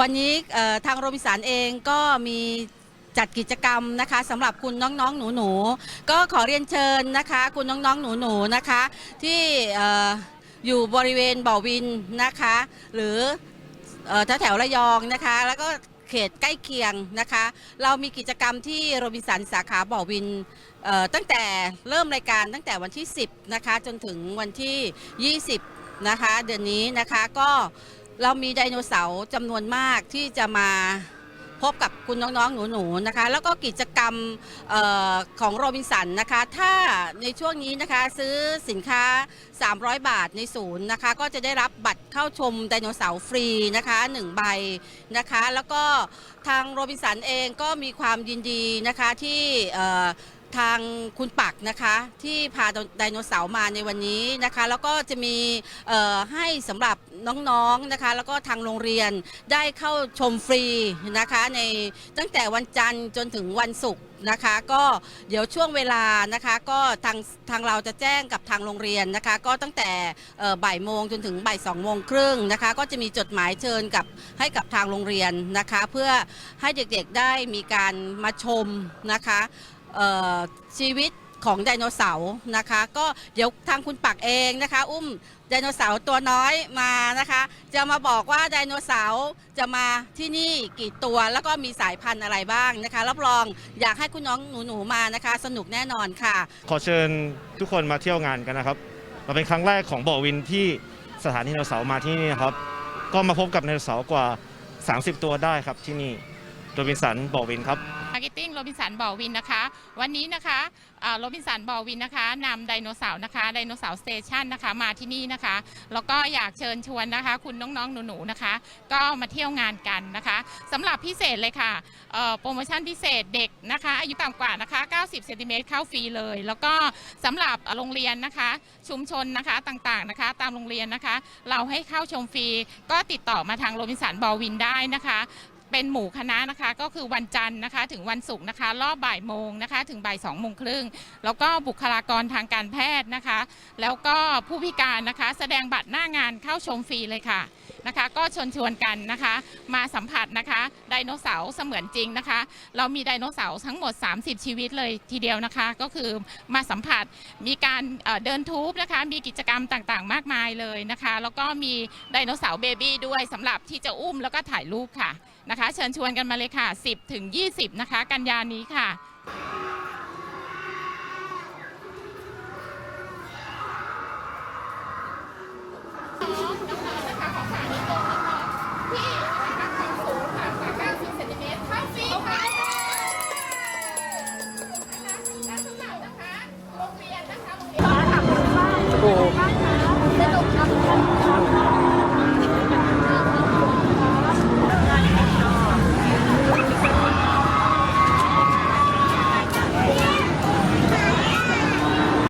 วันนี้ทางโรบินสันเองก็มีจัดกิจกรรมนะคะสำหรับคุณน้องๆ หนูๆ ก็ขอเรียนเชิญนะคะ คุณน้องๆ หนูๆ นะคะ ที่ออยู่บริเวณบ่อวินนะคะ หรือแถวๆระยองนะคะ แล้วก็เขตใกล้เคียงนะคะ เรามีกิจกรรมที่โรบินสันสาขาบ่อวินตั้งแต่เริ่มรายการตั้งแต่วันที่ 10 นะคะ จนถึงวันที่ 20 นะคะ เดือนนี้นะคะก็ เรามีไดโนเสาร์จำนวนมากที่จะมาพบกับคุณน้องๆ หนูๆ นะคะ แล้วก็กิจกรรมออของโรบินสันนะคะ ถ้าในช่วงนี้นะคะซื้อสินค้า 300 บาทในศูนย์นะคะ ก็จะได้รับบัตรเข้าชมไดโนเสาร์ฟรีนะคะ1ใบนะคะ แล้วก็ทางโรบินสันเองก็มีความยินดีนะคะที่ ทางคุณปักนะคะที่พาไดโนเสาร์มาในวันนี้นะคะ แล้วก็จะมีให้สำหรับน้องๆนะคะ แล้วก็ทางโรงเรียนได้เข้าชมฟรีนะคะในตั้งแต่วันจันทร์จนถึงวันศุกร์นะคะก็เดี๋ยวช่วงเวลานะคะก็ทางทางเราจะแจ้งกับทางโรงเรียนนะคะ ก็ตั้งแต่บ่ายโมงจนถึงบ่ายสองโมงครึ่งนะคะ ก็จะมีจดหมายเชิญกับให้กับทางโรงเรียนนะคะ เพื่อให้เด็กๆได้มีการมาชมนะคะ ชีวิตของไดโนเสาร์นะคะ ก็เดี๋ยวทางคุณปักเองนะคะ อุ้มไดโนเสาร์ตัวน้อยมานะคะ จะมาบอกว่าไดโนเสาร์จะมาที่นี่กี่ตัวแล้วก็มีสายพันธุ์อะไรบ้างนะคะ รับรองอยากให้คุณน้องหนูๆมานะคะ สนุกแน่นอนค่ะ ขอเชิญทุกคนมาเที่ยวงานกันนะครับมาเป็นครั้งแรกของบ่อวินที่สถานีไดโนเสาร์มาที่นี่นะครับ ก็มาพบกับไดโนเสาร์กว่า 30 ตัวได้ครับที่นี่ โรบินสันบ่อวินครับ มาร์เก็ตติ้งโรบินสันบ่อวินนะคะ วันนี้นะคะโรบินสันบ่อวินนะคะนำไดโนเสาร์นะคะไดโนเสาร์สเตชันนะคะมาที่นี่นะคะ แล้วก็อยากเชิญชวนนะคะ คุณน้องๆหนูๆนะคะ ก็มาเที่ยวงานกันนะคะสำหรับพิเศษเลยค่ะโปรโมชั่นพิเศษเด็กนะคะ อายุต่ำกว่านะคะ 90 เซนติเมตรเข้าฟรีเลย แล้วก็สำหรับโรงเรียนนะคะ ชุมชนนะคะต่างๆนะคะ ตามโรงเรียนนะคะ เราให้เข้าชมฟรีก็ติดต่อมาทางโรบินสันบอวินได้นะคะ เป็นหมู่คณะนะคะ ก็คือวันจันทร์นะคะ ถึงวันศุกร์นะคะ รอบบ่ายโมงนะคะ ถึงบ่ายสองโมงครึ่งแล้วก็บุคลากรทางการแพทย์นะคะ แล้วก็ผู้พิการนะคะ แสดงบัตรหน้างานเข้าชมฟรีเลยค่ะ นะคะ ก็ชวนชวนกันนะคะ มาสัมผัสนะคะไดโนเสาร์เสมือนจริงนะคะ เรามีไดโนเสาร์ทั้งหมด 30 ชีวิตเลยทีเดียวนะคะ ก็คือมาสัมผัสมีการเดินทูบนะคะ มีกิจกรรมต่างๆ มากมายเลยนะคะ แล้วก็มีไดโนเสาร์เบบี้ด้วยสำหรับที่จะอุ้มแล้วก็ถ่ายรูปค่ะนะคะ เชิญชวนกันมาเลยค่ะ 10ถึง20 นะคะ กันยานี้ค่ะ